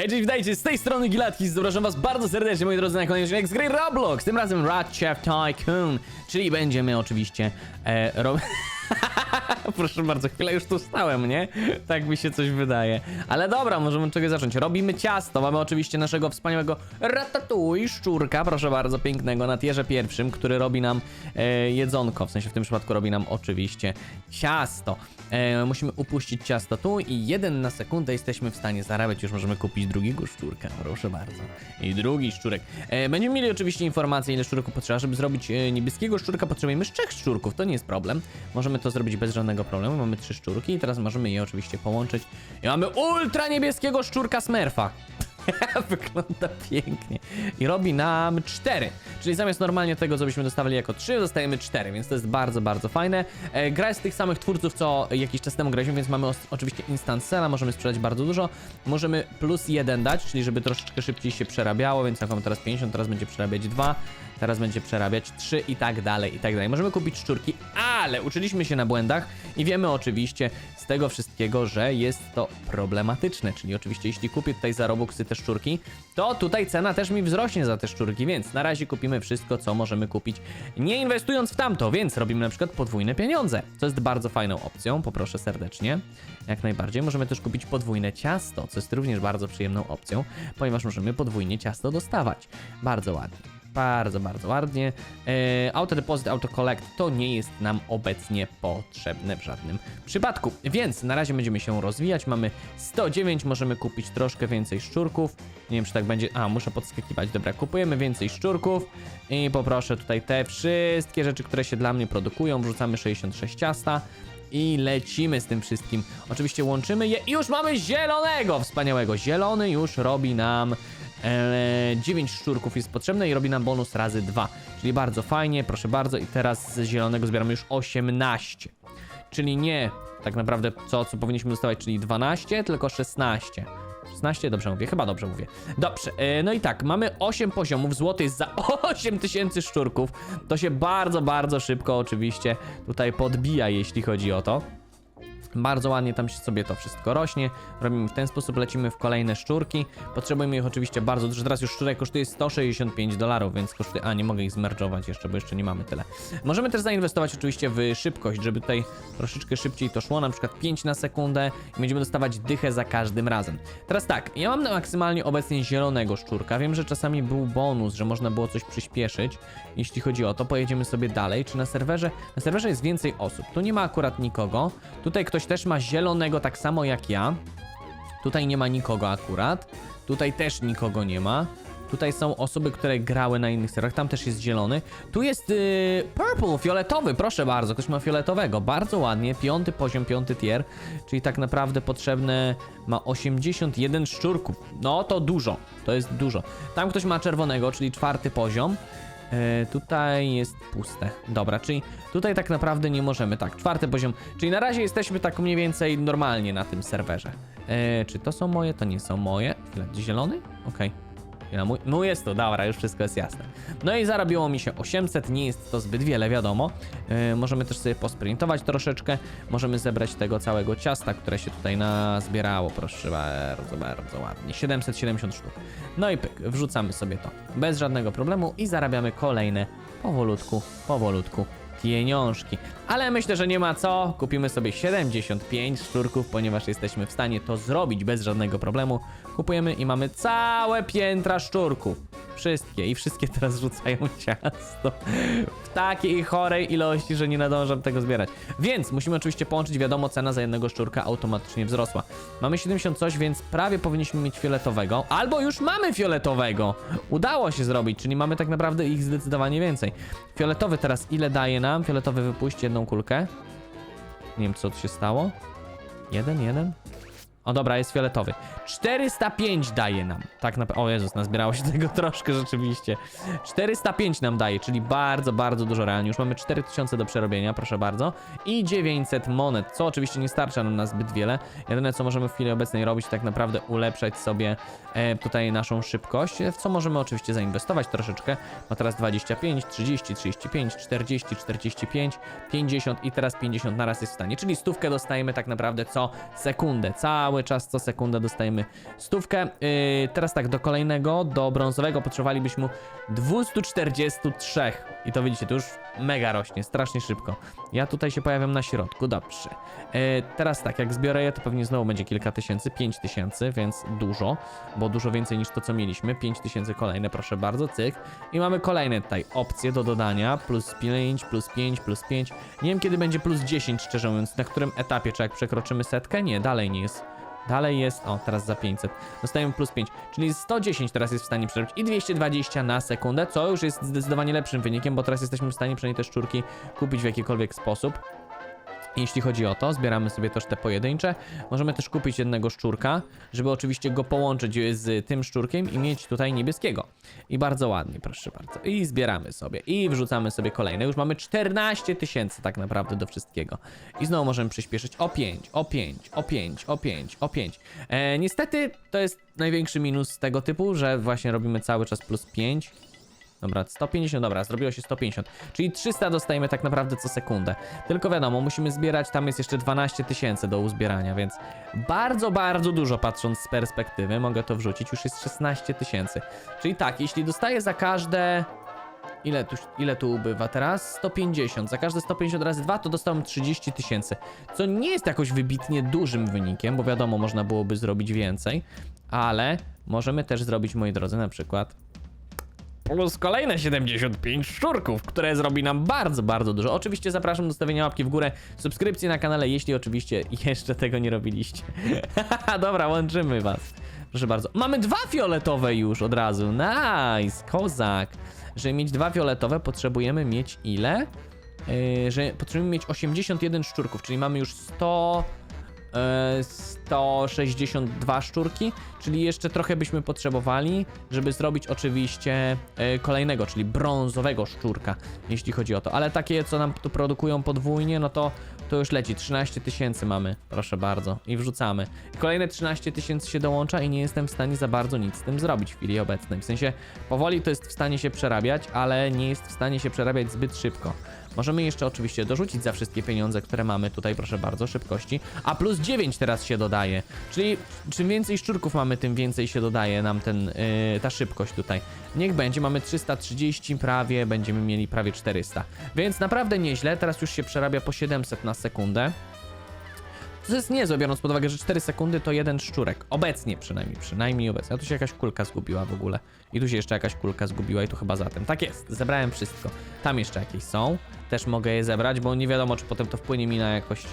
Hej, cześć, witajcie, z tej strony Gilatki, zapraszam was bardzo serdecznie, moi drodzy, na kolejny odcinek z gry Roblox, tym razem Rat Chef Tycoon, czyli będziemy oczywiście e, robić... Proszę bardzo, chwilę już tu stałem, nie? Tak mi się coś wydaje. Ale dobra, możemy od czegoś zacząć. Robimy ciasto. Mamy oczywiście naszego wspaniałego ratatouille, szczurka, proszę bardzo, pięknego, na tierze pierwszym, który robi nam e, jedzonko. W sensie w tym przypadku robi nam oczywiście ciasto. E, musimy upuścić ciasto tu i jeden na sekundę jesteśmy w stanie zarabiać. Już możemy kupić drugiego szczurka, proszę bardzo. I drugi szczurek. E, będziemy mieli oczywiście informację, ile szczurków potrzeba. Żeby zrobić e, niebieskiego szczurka, potrzebujemy trzech szczurków. To nie jest problem. Możemy to zrobić bez żadnego problemu. Mamy trzy szczurki i teraz możemy je oczywiście połączyć. I mamy ultra niebieskiego szczurka Smurfa. Wygląda pięknie. I robi nam 4. Czyli zamiast normalnie tego, co byśmy dostawali jako 3, dostajemy 4, więc to jest bardzo, bardzo fajne. E, gra jest tych samych twórców, co jakiś czas temu graliśmy, więc mamy oczywiście instant sela, możemy sprzedać bardzo dużo. Możemy plus 1 dać, czyli żeby troszeczkę szybciej się przerabiało, więc jak mamy teraz 50, teraz będzie przerabiać 2, teraz będzie przerabiać 3 i tak dalej, i tak dalej. Możemy kupić szczurki, ale uczyliśmy się na błędach i wiemy oczywiście z tego wszystkiego, że jest to problematyczne, czyli oczywiście jeśli kupię tutaj za Robuxy te szczurki, to tutaj cena też mi wzrośnie za te szczurki, więc na razie kupimy wszystko, co możemy kupić, nie inwestując w tamto, więc robimy na przykład podwójne pieniądze, co jest bardzo fajną opcją, poproszę serdecznie, jak najbardziej. Możemy też kupić podwójne ciasto, co jest również bardzo przyjemną opcją, ponieważ możemy podwójnie ciasto dostawać. Bardzo ładnie. Bardzo, bardzo ładnie. E, auto deposit, auto collect to nie jest nam obecnie potrzebne w żadnym przypadku. Więc na razie będziemy się rozwijać. Mamy 109, możemy kupić troszkę więcej szczurków. Nie wiem, czy tak będzie. A, muszę podskakiwać. Dobra, kupujemy więcej szczurków i poproszę tutaj te wszystkie rzeczy, które się dla mnie produkują. Wrzucamy 66 ciasta. I lecimy z tym wszystkim. Oczywiście łączymy je i już mamy zielonego, wspaniałego. Zielony już robi nam e, 9 szczurków jest potrzebne i robi nam bonus razy 2. Czyli bardzo fajnie, proszę bardzo. I teraz z zielonego zbieramy już 18. Czyli nie tak naprawdę co, co powinniśmy dostawać, czyli 12, tylko 16. 16? Dobrze mówię, chyba dobrze mówię. Dobrze, e, no i tak, mamy 8 poziomów, złoty jest za 8000 szczurków. To się bardzo, bardzo szybko oczywiście tutaj podbija, jeśli chodzi o to. Bardzo ładnie tam się sobie to wszystko rośnie. Robimy w ten sposób, lecimy w kolejne szczurki. Potrzebujemy ich oczywiście bardzo dużo. Teraz już szczurek kosztuje 165 dolarów, więc kosztuje... A, nie mogę ich zmerdżować jeszcze, bo jeszcze nie mamy tyle. Możemy też zainwestować oczywiście w szybkość, żeby tutaj troszeczkę szybciej to szło, na przykład 5 na sekundę i będziemy dostawać dychę za każdym razem. Teraz tak, ja mam na maksymalnie obecnie zielonego szczurka. Wiem, że czasami był bonus, że można było coś przyspieszyć. Jeśli chodzi o to, pojedziemy sobie dalej. Czy na serwerze? Na serwerze jest więcej osób. Tu nie ma akurat nikogo. Tutaj ktoś też ma zielonego tak samo jak ja. Tutaj nie ma nikogo akurat. Tutaj też nikogo nie ma. Tutaj są osoby, które grały na innych serwerach. Tam też jest zielony. Tu jest yy, purple, fioletowy, proszę bardzo. Ktoś ma fioletowego. Bardzo ładnie. Piąty poziom, piąty tier. Czyli tak naprawdę potrzebne ma 81 szczurków. No to dużo. To jest dużo. Tam ktoś ma czerwonego, czyli czwarty poziom. E, tutaj jest puste. Dobra, czyli tutaj tak naprawdę nie możemy. Tak, czwarty poziom. Czyli na razie jesteśmy tak mniej więcej normalnie na tym serwerze. E, czy to są moje? To nie są moje. Chwilę, zielony? Okej. Ja, no jest to, dobra, już wszystko jest jasne. No i zarobiło mi się 800, nie jest to zbyt wiele, wiadomo. Yy, możemy też sobie posprintować troszeczkę. Możemy zebrać tego całego ciasta, które się tutaj nazbierało, proszę bardzo, bardzo ładnie. 770 sztuk. No i pyk, wrzucamy sobie to bez żadnego problemu i zarabiamy kolejne powolutku, powolutku pieniążki. Ale myślę, że nie ma co. Kupimy sobie 75 szczurków, ponieważ jesteśmy w stanie to zrobić bez żadnego problemu. Kupujemy i mamy całe piętra szczurków. Wszystkie i wszystkie teraz rzucają ciasto w takiej chorej ilości, że nie nadążam tego zbierać. Więc musimy oczywiście połączyć, wiadomo, cena za jednego szczurka automatycznie wzrosła. Mamy 70 coś, więc prawie powinniśmy mieć fioletowego, albo już mamy fioletowego. Udało się zrobić, czyli mamy tak naprawdę ich zdecydowanie więcej. Fioletowy teraz ile daje nam? Fioletowy wypuść jedną kulkę. Nie wiem, co tu się stało. Jeden, jeden. O dobra, jest fioletowy. 405 daje nam. Tak naprawdę. O Jezus, nazbierało się tego troszkę rzeczywiście. 405 nam daje, czyli bardzo, bardzo dużo realnie. Już mamy 4000 do przerobienia, proszę bardzo. I 900 monet, co oczywiście nie starcza nam na zbyt wiele. Jedyne, co możemy w chwili obecnej robić, to tak naprawdę ulepszać sobie e, tutaj naszą szybkość, w co możemy oczywiście zainwestować troszeczkę. Ma teraz 25, 30, 35, 40, 45, 50 i teraz 50 naraz jest w stanie. Czyli stówkę dostajemy tak naprawdę co sekundę. Cały cały czas co sekundę dostajemy stówkę. Yy, teraz tak, do kolejnego, do brązowego potrzebowalibyśmy 243. I to widzicie, to już mega rośnie, strasznie szybko. Ja tutaj się pojawiam na środku, dobrze. Yy, teraz tak, jak zbiorę je, to pewnie znowu będzie kilka tysięcy, 5 tysięcy, więc dużo, bo dużo więcej niż to, co mieliśmy. 5 tysięcy kolejne, proszę bardzo, cyk. I mamy kolejne tutaj opcje do dodania, plus 5, plus 5, plus 5. Nie wiem, kiedy będzie plus 10, szczerze mówiąc, na którym etapie, czy jak przekroczymy setkę? Nie, dalej nie jest. Dalej jest, o teraz za 500. Dostajemy plus 5, czyli 110 teraz jest w stanie przerobić i 220 na sekundę, co już jest zdecydowanie lepszym wynikiem, bo teraz jesteśmy w stanie przynajmniej te szczurki kupić w jakikolwiek sposób. Jeśli chodzi o to, zbieramy sobie też te pojedyncze. Możemy też kupić jednego szczurka, żeby oczywiście go połączyć z tym szczurkiem i mieć tutaj niebieskiego. I bardzo ładnie, proszę bardzo. I zbieramy sobie. I wrzucamy sobie kolejne. Już mamy 14 tysięcy tak naprawdę do wszystkiego. I znowu możemy przyspieszyć o 5, o 5, o 5, o 5, o 5. E, niestety to jest największy minus tego typu, że właśnie robimy cały czas plus 5. Dobra, 150, dobra, zrobiło się 150. Czyli 300 dostajemy tak naprawdę co sekundę. Tylko wiadomo, musimy zbierać, tam jest jeszcze 12 tysięcy do uzbierania, więc bardzo, bardzo dużo patrząc z perspektywy, mogę to wrzucić, już jest 16 tysięcy. Czyli tak, jeśli dostaję za każde... Ile tu, ile tu ubywa teraz? 150. Za każde 150 razy 2 to dostałem 30 tysięcy. Co nie jest jakoś wybitnie dużym wynikiem, bo wiadomo, można byłoby zrobić więcej. Ale możemy też zrobić, moi drodzy, na przykład plus kolejne 75 szczurków, które zrobi nam bardzo, bardzo dużo. Oczywiście zapraszam do stawienia łapki w górę, subskrypcji na kanale, jeśli oczywiście jeszcze tego nie robiliście. Dobra, łączymy was. Proszę bardzo. Mamy dwa fioletowe już od razu. Nice, kozak. Żeby mieć dwa fioletowe, potrzebujemy mieć ile? Yy, że potrzebujemy mieć 81 szczurków, czyli mamy już 100... e, 162 szczurki, czyli jeszcze trochę byśmy potrzebowali, żeby zrobić oczywiście e, kolejnego, czyli brązowego szczurka, jeśli chodzi o to. Ale takie, co nam tu produkują podwójnie, no to to już leci. 13 tysięcy mamy, proszę bardzo, i wrzucamy. Kolejne 13 tysięcy się dołącza i nie jestem w stanie za bardzo nic z tym zrobić w chwili obecnej. W sensie, powoli to jest w stanie się przerabiać, ale nie jest w stanie się przerabiać zbyt szybko. Możemy jeszcze oczywiście dorzucić za wszystkie pieniądze, które mamy tutaj, proszę bardzo, szybkości. A plus 9 teraz się dodaje. Czyli czym więcej szczurków mamy, tym więcej się dodaje nam ten, yy, ta szybkość tutaj. Niech będzie, mamy 330 prawie, będziemy mieli prawie 400. Więc naprawdę nieźle, teraz już się przerabia po 700 na sekundę. To jest niezłe, biorąc pod uwagę, że 4 sekundy to jeden szczurek. Obecnie przynajmniej, przynajmniej obecnie. A tu się jakaś kulka zgubiła w ogóle. I tu się jeszcze jakaś kulka zgubiła i tu chyba zatem. Tak jest, zebrałem wszystko. Tam jeszcze jakieś są. Też mogę je zebrać, bo nie wiadomo, czy potem to wpłynie mi na jakość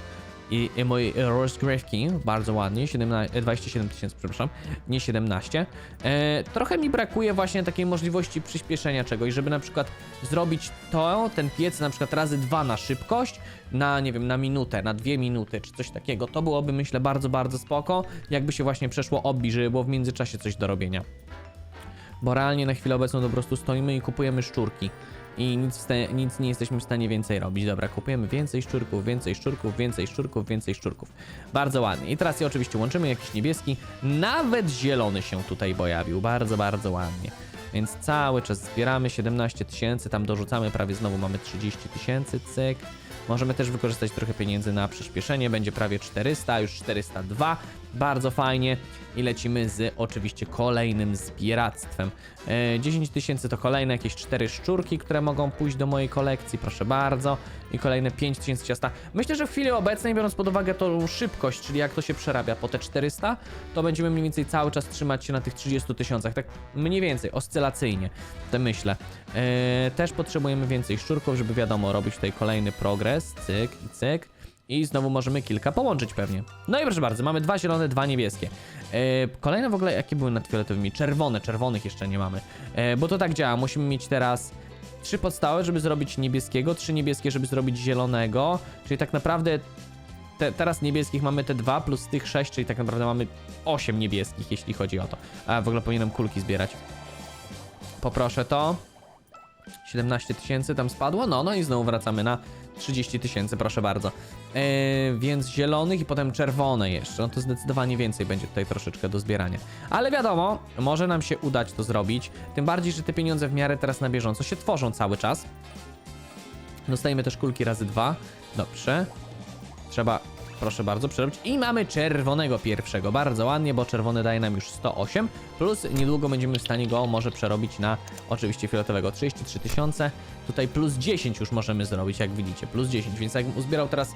i, i mojej rozgrywki. Bardzo ładnie, 17, 27 tysięcy, przepraszam, nie 17. E, trochę mi brakuje właśnie takiej możliwości przyspieszenia czegoś, żeby na przykład zrobić to, ten piec na przykład razy dwa na szybkość, na nie wiem, na minutę, na dwie minuty, czy coś takiego. To byłoby myślę bardzo, bardzo spoko, jakby się właśnie przeszło obi, żeby było w międzyczasie coś do robienia. Bo realnie na chwilę obecną po prostu stoimy i kupujemy szczurki. I nic, nic nie jesteśmy w stanie więcej robić. Dobra, kupujemy więcej szczurków, więcej szczurków, więcej szczurków, więcej szczurków. Bardzo ładnie. I teraz je oczywiście łączymy, jakiś niebieski. Nawet zielony się tutaj pojawił. Bardzo, bardzo ładnie. Więc cały czas zbieramy 17 tysięcy, tam dorzucamy prawie znowu mamy 30 tysięcy, cyk. Możemy też wykorzystać trochę pieniędzy na przyspieszenie, będzie prawie 400, już 402, bardzo fajnie. I lecimy z oczywiście kolejnym zbieractwem. E, 10 tysięcy to kolejne jakieś 4 szczurki, które mogą pójść do mojej kolekcji, proszę bardzo. I kolejne 5 tysięcy ciasta. Myślę, że w chwili obecnej, biorąc pod uwagę tą szybkość, czyli jak to się przerabia po te 400, to będziemy mniej więcej cały czas trzymać się na tych 30 tysiącach, tak mniej więcej, oscylacyjnie, to myślę. E, też potrzebujemy więcej szczurków, żeby wiadomo, robić tutaj kolejny progres, cyk i cyk. I znowu możemy kilka połączyć pewnie. No i proszę bardzo, mamy dwa zielone, dwa niebieskie. E, kolejne w ogóle, jakie były nad fioletowymi? Czerwone, czerwonych jeszcze nie mamy. E, bo to tak działa, musimy mieć teraz trzy podstawy, żeby zrobić niebieskiego, trzy niebieskie, żeby zrobić zielonego. Czyli tak naprawdę te, teraz niebieskich mamy te dwa plus tych sześć, czyli tak naprawdę mamy osiem niebieskich, jeśli chodzi o to. A w ogóle powinienem kulki zbierać. Poproszę to. 17 tysięcy tam spadło, no, no i znowu wracamy na 30 tysięcy, proszę bardzo. Eee, więc zielonych i potem czerwone jeszcze, no to zdecydowanie więcej będzie tutaj troszeczkę do zbierania. Ale wiadomo, może nam się udać to zrobić, tym bardziej, że te pieniądze w miarę teraz na bieżąco się tworzą cały czas. Dostajemy też kulki razy dwa, dobrze. Trzeba Proszę bardzo, przerobić. I mamy czerwonego pierwszego. Bardzo ładnie, bo czerwony daje nam już 108. Plus niedługo będziemy w stanie go może przerobić na oczywiście fioletowego 33 tysiące. Tutaj plus 10 już możemy zrobić, jak widzicie. Plus 10, więc jakbym uzbierał teraz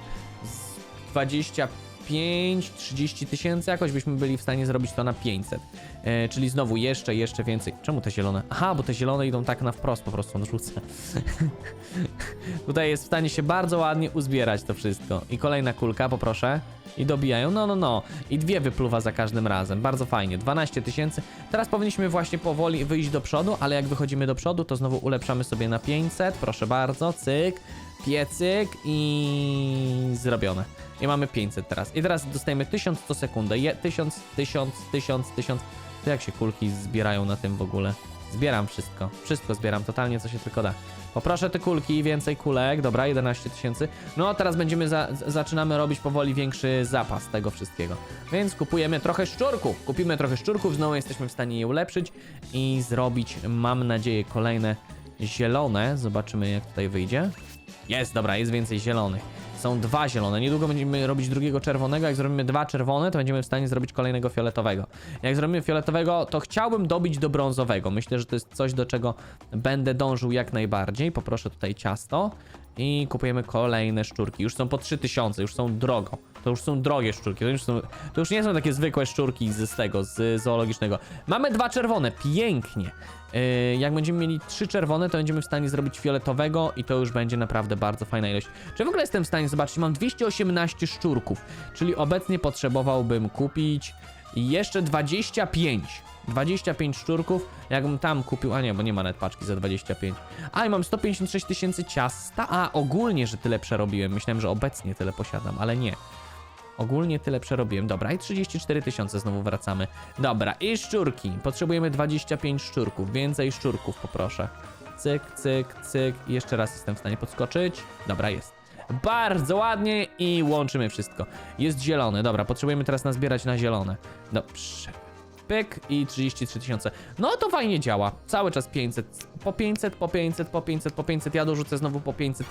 20 5, 30 tysięcy, jakoś byśmy byli w stanie zrobić to na 500. E, czyli znowu jeszcze, jeszcze więcej. Czemu te zielone? Aha, bo te zielone idą tak na wprost, po prostu on rzuca. Tutaj jest w stanie się bardzo ładnie uzbierać to wszystko. I kolejna kulka, poproszę. I dobijają, no, no, no. I dwie wypluwa za każdym razem. Bardzo fajnie, 12 tysięcy. Teraz powinniśmy właśnie powoli wyjść do przodu, ale jak wychodzimy do przodu, to znowu ulepszamy sobie na 500. Proszę bardzo, cyk piecyk i zrobione. I mamy 500 teraz. I teraz dostajemy 1000 co sekundę. Je, 1000, 1000, 1000, 1000. To jak się kulki zbierają na tym w ogóle? Zbieram wszystko. Wszystko zbieram, totalnie co się tylko da. Poproszę te kulki, więcej kulek, dobra, 11 tysięcy. No a teraz będziemy, za, zaczynamy robić powoli większy zapas tego wszystkiego. Więc kupujemy trochę szczurków. Kupimy trochę szczurków, znowu jesteśmy w stanie je ulepszyć i zrobić, mam nadzieję, kolejne zielone. Zobaczymy jak tutaj wyjdzie. Jest, dobra, jest więcej zielonych. Są dwa zielone. Niedługo będziemy robić drugiego czerwonego. Jak zrobimy dwa czerwone, to będziemy w stanie zrobić kolejnego fioletowego. Jak zrobimy fioletowego, to chciałbym dobić do brązowego. Myślę, że to jest coś, do czego będę dążył jak najbardziej. Poproszę tutaj ciasto i kupujemy kolejne szczurki. Już są po 3000, już są drogo. To już są drogie szczurki. To już, są, to już nie są takie zwykłe szczurki z, z tego, z zoologicznego. Mamy dwa czerwone, pięknie. Yy, jak będziemy mieli trzy czerwone, to będziemy w stanie zrobić fioletowego i to już będzie naprawdę bardzo fajna ilość. Czy w ogóle jestem w stanie zobaczyć? Mam 218 szczurków, czyli obecnie potrzebowałbym kupić jeszcze 25. 25 szczurków, jakbym tam kupił, a nie, bo nie ma net paczki za 25. A i mam 156 tysięcy ciasta, a ogólnie, że tyle przerobiłem. Myślałem, że obecnie tyle posiadam, ale nie. Ogólnie tyle przerobiłem. Dobra, i 34 tysiące znowu wracamy. Dobra, i szczurki. Potrzebujemy 25 szczurków. Więcej szczurków poproszę. Cyk, cyk, cyk. I jeszcze raz jestem w stanie podskoczyć. Dobra, jest. Bardzo ładnie i łączymy wszystko. Jest zielony. Dobra, potrzebujemy teraz nazbierać na zielone. Dobrze. Pyk i 33 tysiące. No to fajnie działa. Cały czas 500. Po 500, po 500, po 500, po 500. Ja dorzucę znowu po 500.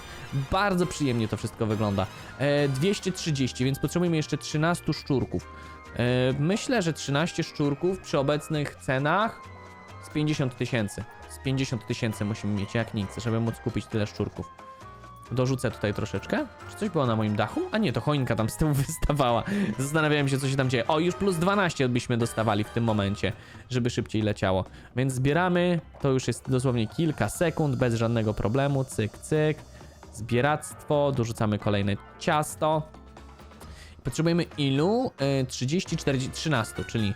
Bardzo przyjemnie to wszystko wygląda. E, 230, więc potrzebujemy jeszcze 13 szczurków. E, myślę, że 13 szczurków przy obecnych cenach z 50 tysięcy. Z 50 tysięcy musimy mieć jak nic, żeby móc kupić tyle szczurków. Dorzucę tutaj troszeczkę. Czy coś było na moim dachu? A nie, to choinka tam z tyłu wystawała. Zastanawiałem się, co się tam dzieje. O, już plus 12 byśmy dostawali w tym momencie, żeby szybciej leciało. Więc zbieramy. To już jest dosłownie kilka sekund, bez żadnego problemu. Cyk, cyk. Zbieractwo. Dorzucamy kolejne ciasto. Potrzebujemy ilu? Y, 30, 40, 13, czyli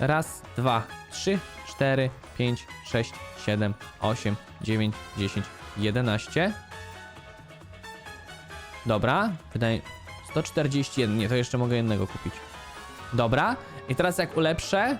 raz, dwa, trzy, cztery, pięć, sześć, siedem, osiem, dziewięć, dziesięć, jedenaście. Dobra, wydaje 141, nie, to jeszcze mogę jednego kupić. Dobra, i teraz jak ulepszę...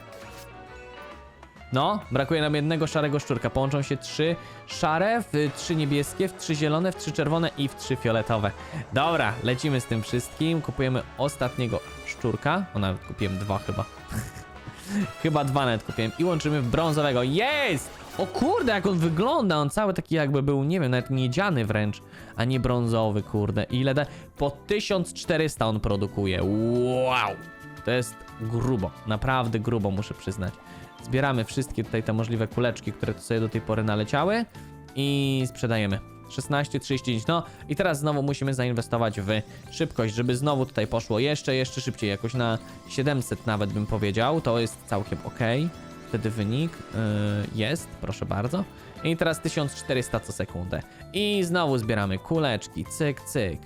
No, brakuje nam jednego szarego szczurka. Połączą się trzy szare, w trzy niebieskie, w trzy zielone, w trzy czerwone i w trzy fioletowe. Dobra, lecimy z tym wszystkim. Kupujemy ostatniego szczurka. O, nawet kupiłem dwa chyba. Chyba dwa nawet kupiłem. I łączymy w brązowego. Jest! O kurde, jak on wygląda! On cały taki jakby był, nie wiem, nawet miedziany wręcz, a nie brązowy, kurde. Ile da? Po 1400 on produkuje. Wow! To jest grubo, naprawdę grubo, muszę przyznać. Zbieramy wszystkie tutaj te możliwe kuleczki, które tu sobie do tej pory naleciały i sprzedajemy. 16, 39, no i teraz znowu musimy zainwestować w szybkość, żeby znowu tutaj poszło jeszcze, jeszcze szybciej, jakoś na 700 nawet bym powiedział, to jest całkiem ok. Wtedy wynik yy, jest, proszę bardzo. I teraz 1400 co sekundę. I znowu zbieramy kuleczki, cyk, cyk.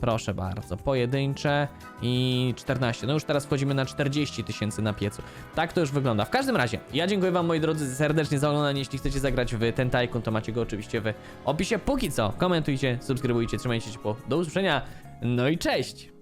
Proszę bardzo, pojedyncze i 14. No już teraz wchodzimy na 40 tysięcy na piecu. Tak to już wygląda. W każdym razie, ja dziękuję wam moi drodzy serdecznie za oglądanie. Jeśli chcecie zagrać w ten Tycoon, to macie go oczywiście w opisie. Póki co, komentujcie, subskrybujcie, trzymajcie się ciepło. Do usłyszenia, no i cześć!